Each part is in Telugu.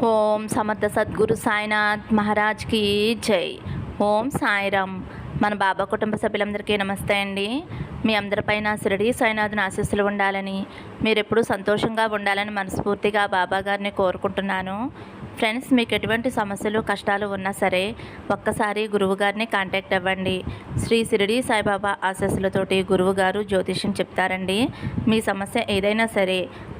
ఓం సమర్థ సద్గురు సాయినాథ్ మహారాజ్కి జై. ఓం సాయిరామ్. మన బాబా కుటుంబ సభ్యులందరికీ నమస్తే అండి. మీ అందరిపైన శిరడి సాయినాథుని ఆశీస్సులు ఉండాలని మీరు ఎప్పుడూ సంతోషంగా ఉండాలని మనస్ఫూర్తిగా బాబా గారిని కోరుకుంటున్నాను. ఫ్రెండ్స్ మీకు ఎటువంటి సమస్యలు కష్టాలు ఉన్నా సరే ఒక్కసారి గురువు గారిని కాంటాక్ట్ అవ్వండి. శ్రీ సిరిడి సాయిబాబా ఆశస్సులతోటి గురువు గారు జ్యోతిష్యం చెప్తారండి. మీ సమస్య ఏదైనా సరే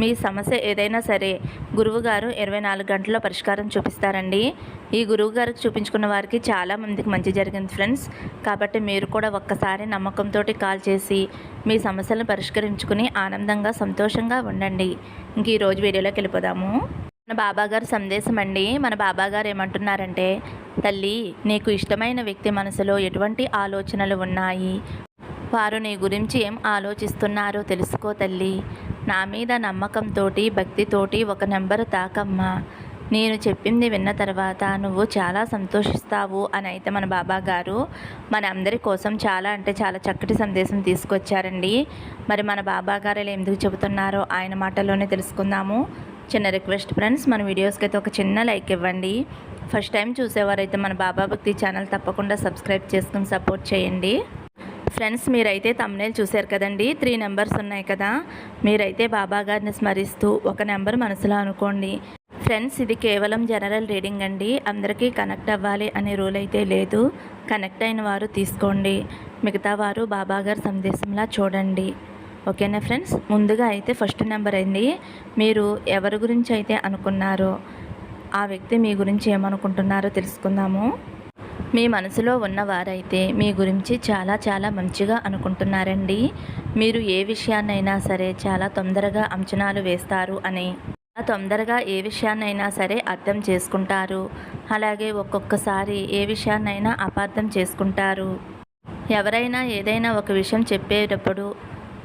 మీ సమస్య ఏదైనా సరే గురువుగారు ఇరవై నాలుగు గంటల్లో పరిష్కారం చూపిస్తారండి. ఈ గురువు గారికి చూపించుకున్న వారికి చాలా మందికి మంచి జరిగింది ఫ్రెండ్స్. కాబట్టి మీరు కూడా ఒక్కసారి నమ్మకంతో కాల్ చేసి మీ సమస్యలను పరిష్కరించుకుని ఆనందంగా సంతోషంగా ఉండండి. ఇంక ఈరోజు వీడియోలోకి వెళ్ళిపోదాము. మన బాబాగారు సందేశం అండి. మన బాబాగారు ఏమంటున్నారంటే తల్లి నీకు ఇష్టమైన వ్యక్తి మనసులో ఎటువంటి ఆలోచనలు ఉన్నాయి? వారు నీ గురించి ఏం ఆలోచిస్తున్నారో తెలుసుకో తల్లి. నా మీద నమ్మకంతోటి భక్తితోటి ఒక నెంబర్ తాకమ్మా. నేను చెప్పింది విన్న తర్వాత నువ్వు చాలా సంతోషిస్తావు అని అయితే మన బాబా గారు మన అందరి కోసం చాలా అంటే చాలా చక్కటి సందేశం తీసుకొచ్చారండి. మరి మన బాబా గారు ఇలా ఎందుకు చెబుతున్నారో ఆయన మాటల్లోనే తెలుసుకుందాము. చిన్న రిక్వెస్ట్ ఫ్రెండ్స్ మన వీడియోస్కి అయితే ఒక చిన్న లైక్ ఇవ్వండి. ఫస్ట్ టైం చూసేవారైతే మన బాబా భక్తి ఛానల్ తప్పకుండా సబ్స్క్రైబ్ చేసుకుని సపోర్ట్ చేయండి. ఫ్రెండ్స్ మీరైతే తమ్నేలు చూశారు కదండి? త్రీ నెంబర్స్ ఉన్నాయి కదా? మీరైతే బాబా గారిని స్మరిస్తూ ఒక నెంబర్ మనసులో అనుకోండి. ఫ్రెండ్స్ ఇది కేవలం జనరల్ రీడింగ్ అండి. అందరికీ కనెక్ట్ అవ్వాలి అనే రూల్ అయితే లేదు. కనెక్ట్ అయిన వారు తీసుకోండి. మిగతా వారు బాబాగారు సందేశంలా చూడండి. ఓకేనా ఫ్రెండ్స్? ముందుగా అయితే ఫస్ట్ నెంబర్ అయింది. మీరు ఎవరి గురించి అయితే అనుకున్నారో ఆ వ్యక్తి మీ గురించి ఏమనుకుంటున్నారో తెలుసుకుందాము. మీ మనసులో ఉన్నవారైతే మీ గురించి చాలా చాలా మంచిగా అనుకుంటున్నారండి. మీరు ఏ విషయాన్నైనా సరే చాలా తొందరగా అంచనాలు వేస్తారు అని తొందరగా ఏ విషయాన్నైనా సరే అర్థం చేసుకుంటారు. అలాగే ఒక్కొక్కసారి ఏ విషయాన్నైనా అపార్థం చేసుకుంటారు. ఎవరైనా ఏదైనా ఒక విషయం చెప్పేటప్పుడు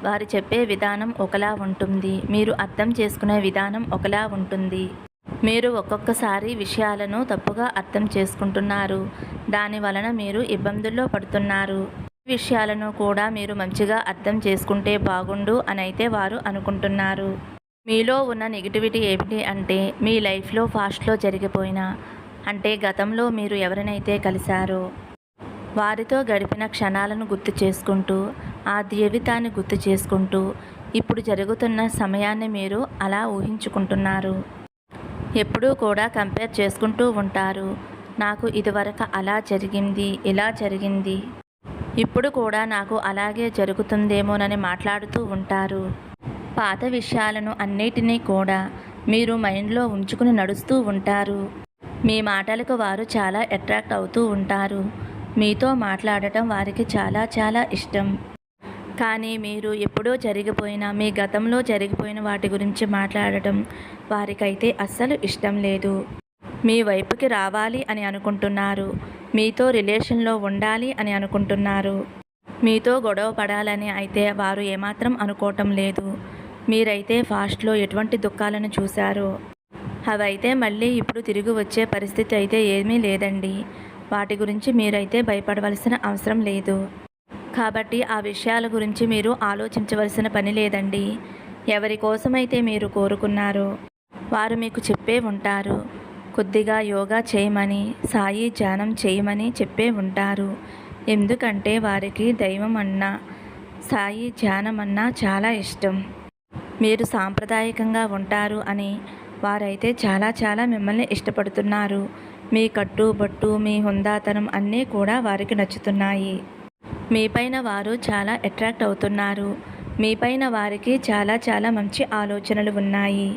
వారు చెప్పే విధానం ఒకలా ఉంటుంది. మీరు అర్థం చేసుకునే విధానం ఒకలా ఉంటుంది. మీరు ఒక్కొక్కసారి విషయాలను తప్పుగా అర్థం చేసుకుంటున్నారు. దాని వలన మీరు ఇబ్బందుల్లో పడుతున్నారు. ఈ విషయాలను కూడా మీరు మంచిగా అర్థం చేసుకుంటే బాగుండు అని అయితే వారు అనుకుంటున్నారు. మీలో ఉన్న నెగిటివిటీ ఏమిటి అంటే మీ లైఫ్లో ఫాస్ట్లో జరిగిపోయిన అంటే గతంలో మీరు ఎవరినైతే కలిశారో వారితో గడిపిన క్షణాలను గుర్తు చేసుకుంటూ ఆ జీవితాన్ని గుర్తు చేసుకుంటూ ఇప్పుడు జరుగుతున్న సమయాన్ని మీరు అలా ఊహించుకుంటున్నారు. ఎప్పుడూ కూడా కంపేర్ చేసుకుంటూ ఉంటారు. నాకు ఇదివరకు అలా జరిగింది ఇలా జరిగింది. ఇప్పుడు కూడా నాకు అలాగే జరుగుతుందేమోనని మాట్లాడుతూ ఉంటారు. పాత విషయాలను అన్నిటినీ కూడా మీరు మైండ్లో ఉంచుకుని నడుస్తూ ఉంటారు. మీ మాటలకు వారు చాలా అట్రాక్ట్ అవుతూ ఉంటారు. మీతో మాట్లాడటం వారికి చాలా చాలా ఇష్టం. కానీ మీరు ఎప్పుడో జరిగిపోయిన మీ గతంలో జరిగిపోయిన వాటి గురించి మాట్లాడటం వారికైతే అస్సలు ఇష్టం లేదు. మీ వైపుకి రావాలి అని అనుకుంటున్నారు. మీతో రిలేషన్లో ఉండాలి అని అనుకుంటున్నారు. మీతో గొడవ పడాలని అయితే వారు ఏమాత్రం అనుకోవటం లేదు. మీరైతే ఫాస్ట్లో ఎటువంటి దుఃఖాలను చూశారో? అవైతే మళ్ళీ ఇప్పుడు తిరిగి వచ్చే పరిస్థితి అయితే ఏమీ లేదండి. వాటి గురించి మీరైతే భయపడవలసిన అవసరం లేదు. కాబట్టి ఆ విషయాల గురించి మీరు ఆలోచించవలసిన పని లేదండి. ఎవరి కోసమైతే మీరు కోరుకున్నారో వారు మీకు చెప్పే ఉంటారు. కొద్దిగా యోగా చేయమని సాయి ధ్యానం చేయమని చెప్పే ఉంటారు. ఎందుకంటే వారికి దైవం అన్నా సాయి ధ్యానం అన్నా చాలా ఇష్టం. మీరు సాంప్రదాయకంగా ఉంటారు అని వారైతే చాలా చాలా మిమ్మల్ని ఇష్టపడుతున్నారు. మీ కట్టుబట్టు మీ హుందాతనం అన్నీ కూడా వారికి నచ్చుతున్నాయి. మీపైన వారు చాలా అట్రాక్ట్ అవుతున్నారు. మీపైన వారికి చాలా చాలా మంచి ఆలోచనలు ఉన్నాయి.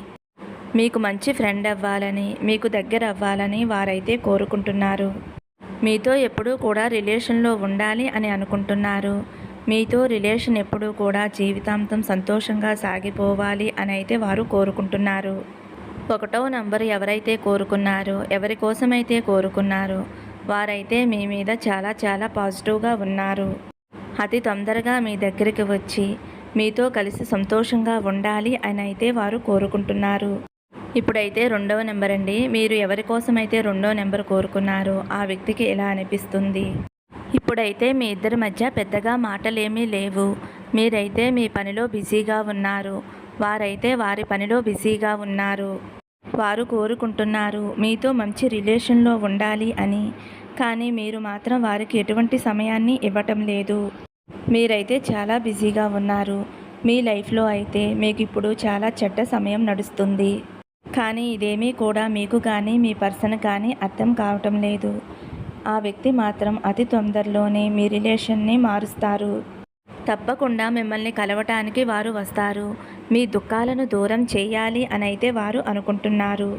మీకు మంచి ఫ్రెండ్ అవ్వాలని మీకు దగ్గర అవ్వాలని వారైతే కోరుకుంటున్నారు. మీతో ఎప్పుడూ కూడా రిలేషన్లో ఉండాలి అని అనుకుంటున్నారు. మీతో రిలేషన్ ఎప్పుడూ కూడా జీవితాంతం సంతోషంగా సాగిపోవాలి అని అయితే వారు కోరుకుంటున్నారు. ఒకటో నంబర్ ఎవరైతే కోరుకున్నారో ఎవరి కోసమైతే కోరుకున్నారో వారైతే మీ మీద చాలా చాలా పాజిటివ్గా ఉన్నారు. అతి తొందరగా మీ దగ్గరికి వచ్చి మీతో కలిసి సంతోషంగా ఉండాలి అని అయితే వారు కోరుకుంటున్నారు. ఇప్పుడైతే రెండవ నెంబర్ అండి. మీరు ఎవరి కోసమైతే రెండవ నెంబర్ కోరుకున్నారో ఆ వ్యక్తికి ఎలా అనిపిస్తుంది? ఇప్పుడైతే మీ ఇద్దరి మధ్య పెద్దగా మాటలేమీ లేవు. మీరైతే మీ పనిలో బిజీగా ఉన్నారు. వారైతే వారి పనిలో బిజీగా ఉన్నారు. వారు కోరుకుంటున్నారు మీతో మంచి రిలేషన్లో ఉండాలి అని. కానీ మీరు మాత్రం వారికి ఎటువంటి సమయాన్ని ఇవ్వటం లేదు. మీరైతే చాలా బిజీగా ఉన్నారు. మీ లైఫ్లో అయితే మీకు ఇప్పుడు చాలా చెడ్డ సమయం నడుస్తుంది. కానీ ఇదేమీ కూడా మీకు కానీ మీ పర్సన్ కానీ అర్థం కావటం లేదు. ఆ వ్యక్తి మాత్రం అతి తొందరలోనే మీ రిలేషన్ని మారుస్తారు. తప్పకుండా మిమ్మల్ని కలవటానికి వారు వస్తారు. మీ దుఃఖాలను దూరం చేయాలి అని అయితే వారు అనుకుంటున్నారు.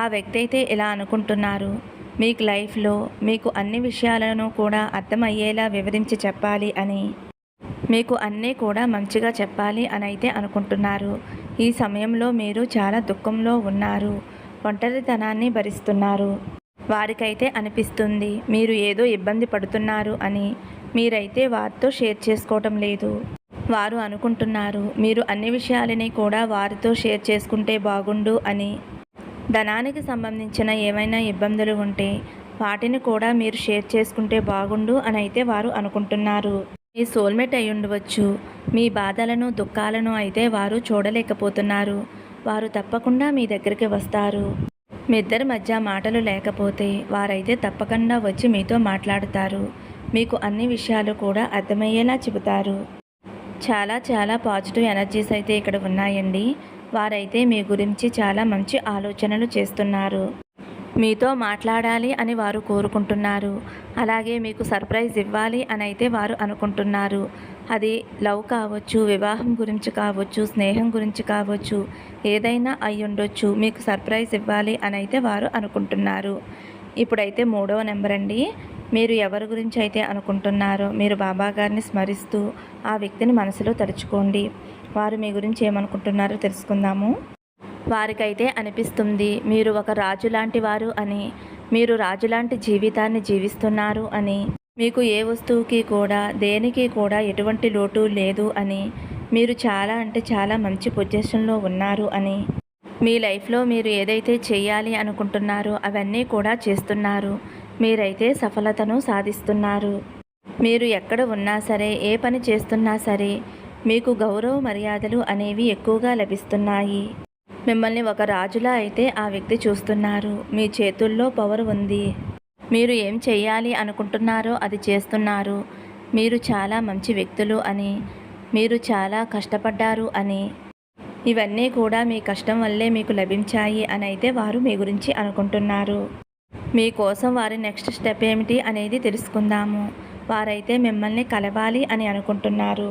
ఆ వ్యక్తి అయితే ఇలా అనుకుంటున్నారు. మీకు లైఫ్లో మీకు అన్ని విషయాలను కూడా అర్థమయ్యేలా వివరించి చెప్పాలి అని. మీకు అన్నీ కూడా మంచిగా చెప్పాలి అని అయితే అనుకుంటున్నారు. ఈ సమయంలో మీరు చాలా దుఃఖంలో ఉన్నారు. ఒంటరితనాన్ని భరిస్తున్నారు. వారికైతే అనిపిస్తుంది మీరు ఏదో ఇబ్బంది పడుతున్నారు అని. మీరైతే వారితో షేర్ చేసుకోవటం లేదు. వారు అనుకుంటున్నారు మీరు అన్ని విషయాలని కూడా వారితో షేర్ చేసుకుంటే బాగుండు అని. ధనానికి సంబంధించిన ఏమైనా ఇబ్బందులు ఉంటే వాటిని కూడా మీరు షేర్ చేసుకుంటే బాగుండు అని అయితే వారు అనుకుంటున్నారు. మీ సోల్మేట్ అయి ఉండవచ్చు. మీ బాధలను దుఃఖాలను అయితే వారు చూడలేకపోతున్నారు. వారు తప్పకుండా మీ దగ్గరికి వస్తారు. మీ ఇద్దరి మధ్య మాటలు లేకపోతే వారైతే తప్పకుండా వచ్చి మీతో మాట్లాడతారు. మీకు అన్ని విషయాలు కూడా అర్థమయ్యేలా చెబుతారు. చాలా చాలా పాజిటివ్ ఎనర్జీస్ అయితే ఇక్కడ ఉన్నాయండి. వారైతే మీ గురించి చాలా మంచి ఆలోచనలు చేస్తున్నారు. మీతో మాట్లాడాలి అని వారు కోరుకుంటున్నారు. అలాగే మీకు సర్ప్రైజ్ ఇవ్వాలి అని అయితే వారు అనుకుంటున్నారు. అది లవ్ కావచ్చు వివాహం గురించి కావచ్చు స్నేహం గురించి కావచ్చు ఏదైనా అయి ఉండొచ్చు. మీకు సర్ప్రైజ్ ఇవ్వాలి అని అయితే వారు అనుకుంటున్నారు. ఇప్పుడైతే మూడవ నెంబర్ అండి. మీరు ఎవరి గురించి అయితే అనుకుంటున్నారో మీరు బాబా గారిని స్మరిస్తూ ఆ వ్యక్తిని మనసులో తలుచుకోండి. వారు మీ గురించి ఏమనుకుంటున్నారో తెలుసుకుందాము. వారికైతే అనిపిస్తుంది మీరు ఒక రాజు లాంటి వారు అని మీరు రాజులాంటి జీవితాన్ని జీవిస్తున్నారు అని మీకు ఏ వస్తువుకి కూడా దేనికి కూడా ఎటువంటి లోటు లేదు అని మీరు చాలా అంటే చాలా మంచి పొజిషన్లో ఉన్నారు అని మీ లైఫ్లో మీరు ఏదైతే చేయాలి అనుకుంటున్నారో అవన్నీ కూడా చేస్తున్నారు మీరైతే సఫలతను సాధిస్తున్నారు. మీరు ఎక్కడ ఉన్నా సరే ఏ పని చేస్తున్నా సరే మీకు గౌరవ మర్యాదలు అనేవి ఎక్కువగా లభిస్తున్నాయి. మిమ్మల్ని ఒక రాజులా అయితే ఆ వ్యక్తి చూస్తున్నారు. మీ చేతుల్లో పవర్ ఉంది. మీరు ఏం చేయాలి అనుకుంటున్నారో అది చేస్తున్నారు. మీరు చాలా మంచి వ్యక్తులు అని మీరు చాలా కష్టపడ్డారు అని. ఇవన్నీ కూడా మీ కష్టం వల్లే మీకు లభించాయి అని అయితే వారు మీ గురించి అనుకుంటున్నారు. మీకోసం వారి నెక్స్ట్ స్టెప్ ఏమిటి అనేది తెలుసుకుందాము. వారైతే మిమ్మల్ని కలవాలి అని అనుకుంటున్నారు.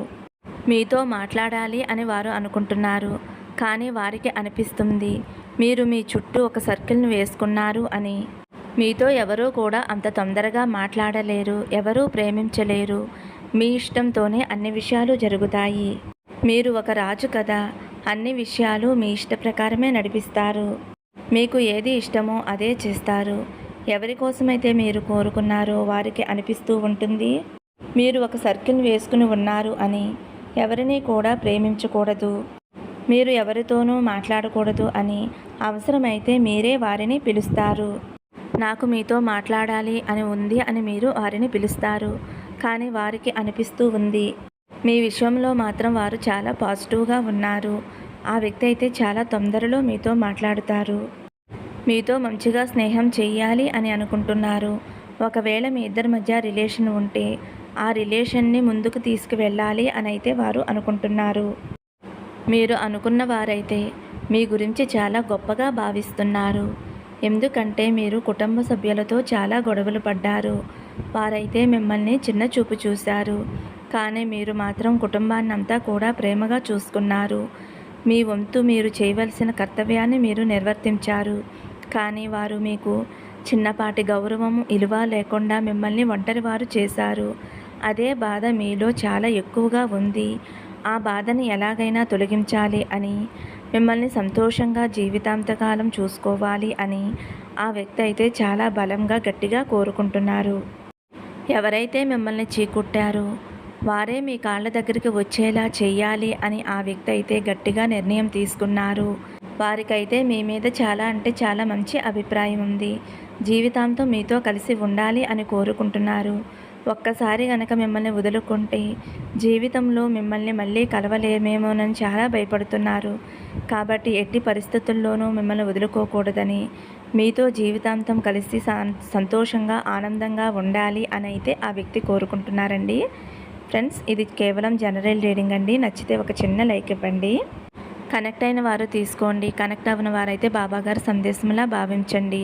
మీతో మాట్లాడాలి అని వారు అనుకుంటున్నారు. కానీ వారికి అనిపిస్తుంది. మీరు మీ చుట్టూ ఒక సర్కిల్ను వేసుకున్నారు అని. మీతో ఎవరూ కూడా అంత తొందరగా మాట్లాడలేరు ఎవరూ ప్రేమించలేరు. మీ ఇష్టంతోనే అన్ని విషయాలు జరుగుతాయి. మీరు ఒక రాజు కదా అన్ని విషయాలు మీ ఇష్ట ప్రకారమే నడిపిస్తారు. మీకు ఏది ఇష్టమో అదే చేస్తారు. ఎవరి కోసమైతే మీరు కోరుకున్నారో వారికి అనిపిస్తూ ఉంటుంది. మీరు ఒక సర్కిల్ వేసుకుని ఉన్నారు అని. ఎవరిని కూడా ప్రేమించకూడదు. మీరు ఎవరితోనూ మాట్లాడకూడదు అని అవసరమైతే మీరే వారిని పిలుస్తారు. నాకు మీతో మాట్లాడాలి అని ఉంది అని మీరు వారిని పిలుస్తారు. కానీ వారికి అనిపిస్తూ ఉంది. మీ విషయంలో మాత్రం వారు చాలా పాజిటివ్గా ఉన్నారు. ఆ వ్యక్తి అయితే చాలా తొందరలో మీతో మాట్లాడుతారు. మీతో మంచిగా స్నేహం చేయాలి అని అనుకుంటున్నారు. ఒకవేళ మీ ఇద్దరి మధ్య రిలేషన్ ఉంటే ఆ రిలేషన్ని ముందుకు తీసుకువెళ్ళాలి అని అయితే వారు అనుకుంటున్నారు. మీరు అనుకున్న వారైతే మీ గురించి చాలా గొప్పగా భావిస్తున్నారు. ఎందుకంటే మీరు కుటుంబ సభ్యులతో చాలా గొడవలు పడ్డారు. వారైతే మిమ్మల్ని చిన్న చూపు చూశారు. కానీ మీరు మాత్రం కుటుంబాన్ని అంతా కూడా ప్రేమగా చూసుకున్నారు. మీ వంతు మీరు చేయవలసిన కర్తవ్యాన్ని మీరు నిర్వర్తించారు. కానీ వారు మీకు చిన్నపాటి గౌరవము ఇలువ లేకుండా మిమ్మల్ని ఒంటరివారు చేశారు. అదే బాధ మీలో చాలా ఎక్కువగా ఉంది. ఆ బాధని ఎలాగైనా తొలగించాలి అని మిమ్మల్ని సంతోషంగా జీవితాంతకాలం చూసుకోవాలి అని ఆ వ్యక్తి అయితే చాలా బలంగా గట్టిగా కోరుకుంటున్నారు. ఎవరైతే మిమ్మల్ని చీకుట్టారో వారే మీ కాళ్ళ దగ్గరికి వచ్చేలా చేయాలి అని ఆ వ్యక్తి అయితే గట్టిగా నిర్ణయం తీసుకున్నారు. వారికైతే మీ మీద చాలా అంటే చాలా మంచి అభిప్రాయం ఉంది. జీవితాంతం మీతో కలిసి ఉండాలి అని కోరుకుంటున్నారు. ఒక్కసారి గనక మిమ్మల్ని వదులుకుంటే జీవితంలో మిమ్మల్ని మళ్ళీ కలవలేమేమోనని చాలా భయపడుతున్నారు. కాబట్టి ఎట్టి పరిస్థితుల్లోనూ మిమ్మల్ని వదులుకోకూడదని మీతో జీవితాంతం కలిసి సంతోషంగా ఆనందంగా ఉండాలి అని అయితే ఆ వ్యక్తి కోరుకుంటున్నారండి. ఫ్రెండ్స్ ఇది కేవలం జనరల్ రీడింగ్ అండి. నచ్చితే ఒక చిన్న లైక్ ఇవ్వండి. కనెక్ట్ అయిన వారు తీసుకోండి. కనెక్ట్ అవ్వని వారైతే బాబాగారు సందేశంలా భావించండి.